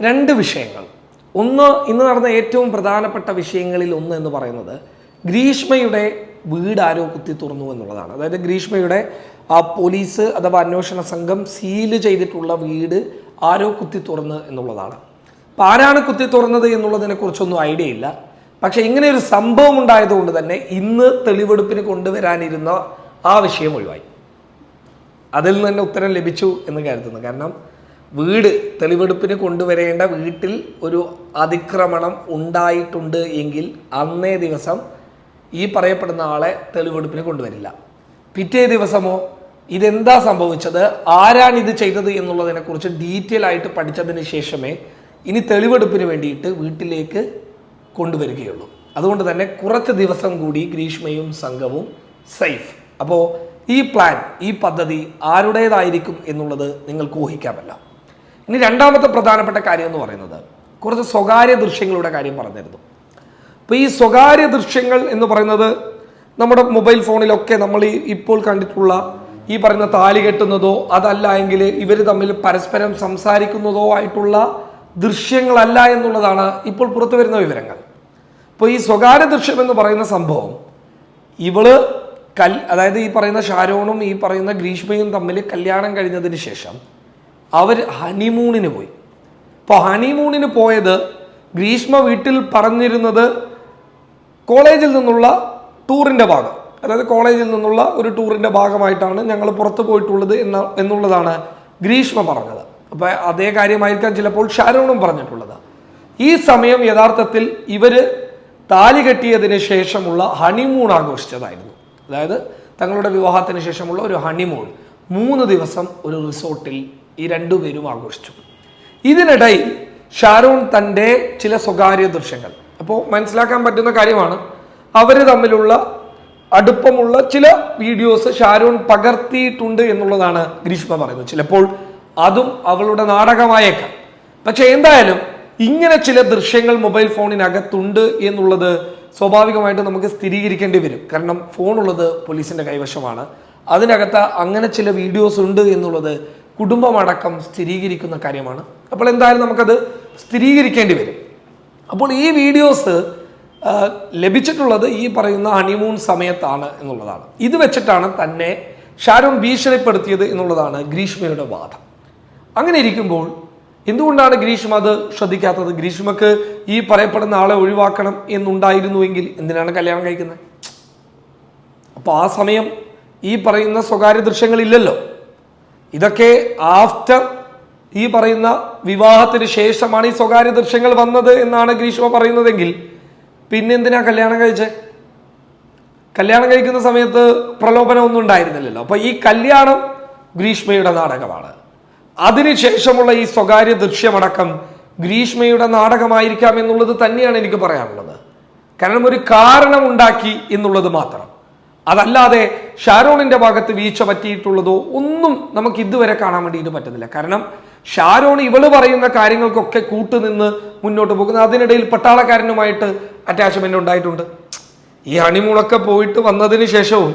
രണ്ട് വിഷയങ്ങൾ. ഒന്ന് ഇന്ന് നടന്ന ഏറ്റവും പ്രധാനപ്പെട്ട വിഷയങ്ങളിൽ ഒന്ന് എന്ന് പറയുന്നത് ഗ്രീഷ്മയുടെ വീട് ആരോ കുത്തി തുറന്നു എന്നുള്ളതാണ്. അതായത് ഗ്രീഷ്മയുടെ ആ പോലീസ് അഥവാ അന്വേഷണ സംഘം സീൽ ചെയ്തിട്ടുള്ള വീട് ആരോ കുത്തി തുറന്ന് എന്നുള്ളതാണ്. അപ്പം ആരാണ് കുത്തി തുറന്നത് എന്നുള്ളതിനെ കുറിച്ചൊന്നും ഐഡിയ ഇല്ല. പക്ഷേ ഇങ്ങനെ ഒരു സംഭവം ഉണ്ടായതുകൊണ്ട് തന്നെ ഇന്ന് തെളിവെടുപ്പിന് കൊണ്ടുവരാനിരുന്ന ആ വിഷയം ഒഴിവായി. അതിൽ നിന്ന് തന്നെ ഉത്തരം ലഭിച്ചു എന്ന് കരുതുന്നു. കാരണം വീട് തെളിവെടുപ്പിന് കൊണ്ടുവരേണ്ട വീട്ടിൽ ഒരു അതിക്രമണം ഉണ്ടായിട്ടുണ്ട് എങ്കിൽ അന്നേ ദിവസം ഈ പറയപ്പെടുന്ന ആളെ തെളിവെടുപ്പിന് കൊണ്ടുവരില്ല. പിറ്റേ ദിവസമോ ഇതെന്താ സംഭവിച്ചത്? ആരാണ് ഇത് ചെയ്തത് എന്നുള്ളതിനെക്കുറിച്ച് ഡീറ്റെയിൽ ആയിട്ട് പഠിച്ചതിന് ശേഷമേ ഇനി തെളിവെടുപ്പിന് വേണ്ടിയിട്ട് വീട്ടിലേക്ക് കൊണ്ടുവരികയുള്ളൂ. അതുകൊണ്ട് തന്നെ കുറച്ച് ദിവസം കൂടി ഗ്രീഷ്മയും സംഘവും സേഫ് അപ്പോൾ ഈ പ്ലാൻ ഈ പദ്ധതി ആരുടേതായിരിക്കും എന്നുള്ളത് നിങ്ങൾക്ക് ഊഹിക്കാമല്ലോ. ഇനി രണ്ടാമത്തെ പ്രധാനപ്പെട്ട കാര്യം എന്ന് പറയുന്നത് കുറച്ച് സ്വകാര്യ ദൃശ്യങ്ങളുടെ കാര്യം പറഞ്ഞിരുന്നു. അപ്പോൾ ഈ സ്വകാര്യ ദൃശ്യങ്ങൾ എന്ന് പറയുന്നത് നമ്മുടെ മൊബൈൽ ഫോണിലൊക്കെ നമ്മൾ ഈ ഇപ്പോൾ കണ്ടിട്ടുള്ള ഈ പറയുന്ന താലി കെട്ടുന്നതോ അതല്ല എങ്കിൽ ഇവർ തമ്മിൽ പരസ്പരം സംസാരിക്കുന്നതോ ആയിട്ടുള്ള ദൃശ്യങ്ങളല്ല എന്നുള്ളതാണ് ഇപ്പോൾ പുറത്തു വരുന്ന വിവരങ്ങൾ. ഇപ്പോൾ ഈ സ്വകാര്യ ദൃശ്യം എന്ന് പറയുന്ന സംഭവം ഇവൾ കൽ അതായത് ഈ പറയുന്ന ഷാരോണും ഈ പറയുന്ന ഗ്രീഷ്മയും തമ്മിൽ കല്യാണം കഴിഞ്ഞതിന് ശേഷം അവർ ഹണിമൂണിന് പോയി. അപ്പോൾ ഹണിമൂണിന് പോയത് ഗ്രീഷ്മ വീട്ടിൽ പറഞ്ഞിരുന്നത് കോളേജിൽ നിന്നുള്ള ടൂറിന്റെ ഭാഗം. അതായത് കോളേജിൽ നിന്നുള്ള ഒരു ടൂറിന്റെ ഭാഗമായിട്ടാണ് ഞങ്ങൾ പുറത്തു പോയിട്ടുള്ളത് എന്ന എന്നുള്ളതാണ് ഗ്രീഷ്മ പറഞ്ഞത്. അപ്പോൾ അതേ കാര്യമായിരിക്കാം ചിലപ്പോൾ ഷാരോണും പറഞ്ഞിട്ടുള്ളത്. ഈ സമയം യഥാർത്ഥത്തിൽ ഇവർ താലി കെട്ടിയതിന് ശേഷമുള്ള ഹണിമൂൺ ആഘോഷിച്ചതായിരുന്നു. അതായത് തങ്ങളുടെ വിവാഹത്തിന് ശേഷമുള്ള ഒരു ഹണിമൂൺ. മൂന്ന് ദിവസം ഒരു റിസോർട്ടിൽ ഈ രണ്ടുപേരും ആഘോഷിച്ചു. ഇതിനിടയിൽ ഷാരൂൺ തന്റെ ചില സ്വകാര്യ ദൃശ്യങ്ങൾ. അപ്പോൾ മനസ്സിലാക്കാൻ പറ്റുന്ന കാര്യമാണ് അവർ തമ്മിലുള്ള അടുപ്പമുള്ള ചില വീഡിയോസ് ഷാരൂൺ പകർത്തിയിട്ടുണ്ട് എന്നുള്ളതാണ് ഗ്രീഷ്മ പറയുന്നത്. ചിലപ്പോൾ അതും അവളുടെ നാടകമായേക്കാം. പക്ഷേ എന്തായാലും ഇങ്ങനെ ചില ദൃശ്യങ്ങൾ മൊബൈൽ ഫോണിനകത്തുണ്ട് എന്നുള്ളത് സ്വാഭാവികമായിട്ട് നമുക്ക് സ്ഥിരീകരിക്കേണ്ടി വരും. കാരണം ഫോണുള്ളത് പോലീസിന്റെ കൈവശമാണ്. അതിനകത്ത് അങ്ങനെ ചില വീഡിയോസ് ഉണ്ട് എന്നുള്ളത് കുടുംബമടക്കം സ്ഥിരീകരിക്കുന്ന കാര്യമാണ്. അപ്പോൾ എന്തായാലും നമുക്കത് സ്ഥിരീകരിക്കേണ്ടി വരും. അപ്പോൾ ഈ വീഡിയോസ് ലഭിച്ചിട്ടുള്ളത് ഈ പറയുന്ന ഹണിമൂൺ സമയത്താണ് എന്നുള്ളതാണ്. ഇത് വെച്ചിട്ടാണ് തന്നെ ഷാരോൺ ഭീഷണിപ്പെടുത്തിയത് എന്നുള്ളതാണ് ഗ്രീഷ്മയുടെ വാദം. അങ്ങനെ ഇരിക്കുമ്പോൾ എന്തുകൊണ്ടാണ് ഗ്രീഷ്മ അത് ശ്രദ്ധിക്കാത്തത്? ഗ്രീഷ്മക്ക് ഈ പറയപ്പെടുന്ന ആളെ ഒഴിവാക്കണം എന്നുണ്ടായിരുന്നുവെങ്കിൽ എന്തിനാണ് കല്യാണം കഴിക്കുന്നത്? അപ്പോൾ ആ സമയം ഈ പറയുന്ന സ്വകാര്യ ദൃശ്യങ്ങളില്ലല്ലോ. ഇതൊക്കെ ആഫ്റ്റർ ഈ പറയുന്ന വിവാഹത്തിന് ശേഷമാണ് ഈ സ്വകാര്യ ദൃശ്യങ്ങൾ വന്നത് എന്നാണ് ഗ്രീഷ്മ പറയുന്നതെങ്കിൽ പിന്നെന്തിനാ കല്യാണം കഴിച്ചേ? കല്യാണം കഴിക്കുന്ന സമയത്ത് പ്രലോഭനമൊന്നും ഉണ്ടായിരുന്നില്ലല്ലോ. അപ്പൊ ഈ കല്യാണം ഗ്രീഷ്മയുടെ നാടകമാണ്. അതിനുശേഷമുള്ള ഈ സ്വകാര്യ ദൃശ്യമടക്കം ഗ്രീഷ്മയുടെ നാടകമായിരിക്കാം എന്നുള്ളത് തന്നെയാണ് എനിക്ക് പറയാനുള്ളത്. കാരണം ഒരു കാരണം ഉണ്ടാക്കി എന്നുള്ളത് മാത്രം. അതല്ലാതെ ഷാരോണിന്റെ ഭാഗത്ത് വീഴ്ച പറ്റിയിട്ടുള്ളതോ ഒന്നും നമുക്ക് ഇതുവരെ കാണാൻ വേണ്ടിയിട്ട് പറ്റുന്നില്ല. കാരണം ഷാരോൺ ഇവൾ പറയുന്ന കാര്യങ്ങൾക്കൊക്കെ കൂട്ടുനിന്ന് മുന്നോട്ട് പോകുന്നു. അതിനിടയിൽ പട്ടാളക്കാരനുമായിട്ട് അറ്റാച്ച്മെന്റ് ഉണ്ടായിട്ടുണ്ട്. ഈ ഹണിമൂളൊക്കെ പോയിട്ട് വന്നതിന് ശേഷവും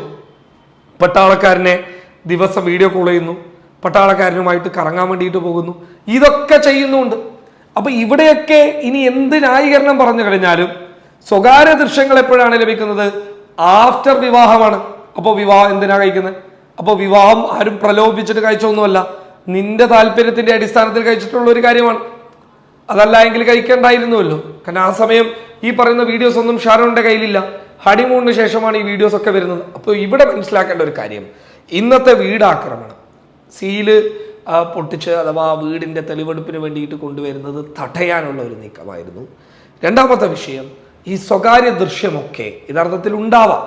പട്ടാളക്കാരനെ ദിവസം വീഡിയോ കോൾ ചെയ്യുന്നു. പട്ടാളക്കാരനുമായിട്ട് കറങ്ങാൻ വേണ്ടിയിട്ട് പോകുന്നു. ഇതൊക്കെ ചെയ്യുന്നുണ്ട്. അപ്പൊ ഇവിടെയൊക്കെ ഇനി എന്ത് ന്യായീകരണം പറഞ്ഞു കഴിഞ്ഞാലും സ്വകാര്യ ദൃശ്യങ്ങൾ എപ്പോഴാണ് ലഭിക്കുന്നത്? ആഫ്റ്റർ വിവാഹമാണ്. അപ്പോൾ വിവാഹം എന്തിനാ കഴിക്കുന്നത്? അപ്പോൾ വിവാഹം ആരും പ്രലോഭിച്ചിട്ട് കഴിച്ചൊന്നുമല്ല നിന്റെ താല്പര്യത്തിന്റെ അടിസ്ഥാനത്തിൽ കഴിച്ചിട്ടുള്ള ഒരു കാര്യമാണ്. അതല്ല എങ്കിൽ കഴിക്കണ്ടായിരുന്നുവല്ലോ. കാരണം ആ സമയം ഈ പറയുന്ന വീഡിയോസ് ഒന്നും ഷാരോണിന്റെ കയ്യിലില്ല. ഹണിമൂണിന് ശേഷമാണ് ഈ വീഡിയോസ് ഒക്കെ വരുന്നത്. അപ്പോൾ ഇവിടെ മനസ്സിലാക്കേണ്ട ഒരു കാര്യം. ഇന്നത്തെ വീടാക്രമണം. സീൽ പൊട്ടിച്ച് അഥവാ വീടിന്റെ തെളിവെടുപ്പിന് വേണ്ടിയിട്ട് കൊണ്ടുവരുന്നത് തടയാനുള്ള ഒരു നീക്കമായിരുന്നു. രണ്ടാമത്തെ വിഷയം ഈ സ്വകാര്യ ദൃശ്യമൊക്കെ യഥാർത്ഥത്തിൽ ഉണ്ടാവാം.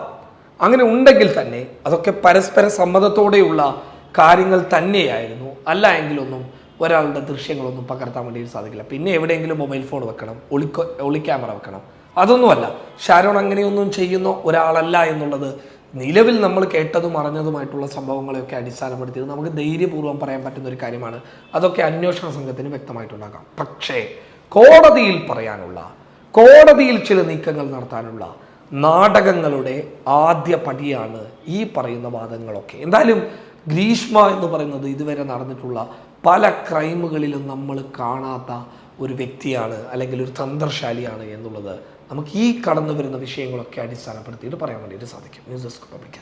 അങ്ങനെ ഉണ്ടെങ്കിൽ തന്നെ അതൊക്കെ പരസ്പര സമ്മതത്തോടെയുള്ള കാര്യങ്ങൾ തന്നെയായിരുന്നു. അല്ല എങ്കിലൊന്നും ഒരാളുടെ ദൃശ്യങ്ങളൊന്നും പകർത്താൻ വേണ്ടി സാധിക്കില്ല. പിന്നെ എവിടെയെങ്കിലും മൊബൈൽ ഫോൺ വെക്കണം ഒളിക്കോ ഒളി ക്യാമറ വെക്കണം. അതൊന്നുമല്ല. ഷാരോൺ അങ്ങനെയൊന്നും ചെയ്യുന്ന ഒരാളല്ല എന്നുള്ളത് നിലവിൽ നമ്മൾ കേട്ടതും അറിഞ്ഞതുമായിട്ടുള്ള സംഭവങ്ങളെയൊക്കെ അടിസ്ഥാനപ്പെടുത്തിയത് നമുക്ക് ധൈര്യപൂർവം പറയാൻ പറ്റുന്ന ഒരു കാര്യമാണ്. അതൊക്കെ അന്വേഷണ സംഘത്തിന് വ്യക്തമായിട്ടുണ്ടാകാം. പക്ഷേ കോടതിയിൽ പറയാനുള്ള കോടതിയിൽ ചില നീക്കങ്ങൾ നടത്താനുള്ള നാടകങ്ങളുടെ ആദ്യ പടിയാണ് ഈ പറയുന്ന വാദങ്ങളൊക്കെ. എന്തായാലും ഗ്രീഷ്മ എന്ന് പറയുന്നത് ഇതുവരെ നടന്നിട്ടുള്ള പല ക്രൈമുകളിലും നമ്മൾ കാണാത്ത ഒരു വ്യക്തിയാണ് അല്ലെങ്കിൽ ഒരു തന്ത്രശാലിയാണ് എന്നുള്ളത് നമുക്ക് ഈ കടന്നു വരുന്ന വിഷയങ്ങളൊക്കെ അടിസ്ഥാനപ്പെടുത്തിയിട്ട് പറയാൻ വേണ്ടിയിട്ട് സാധിക്കും. News desk public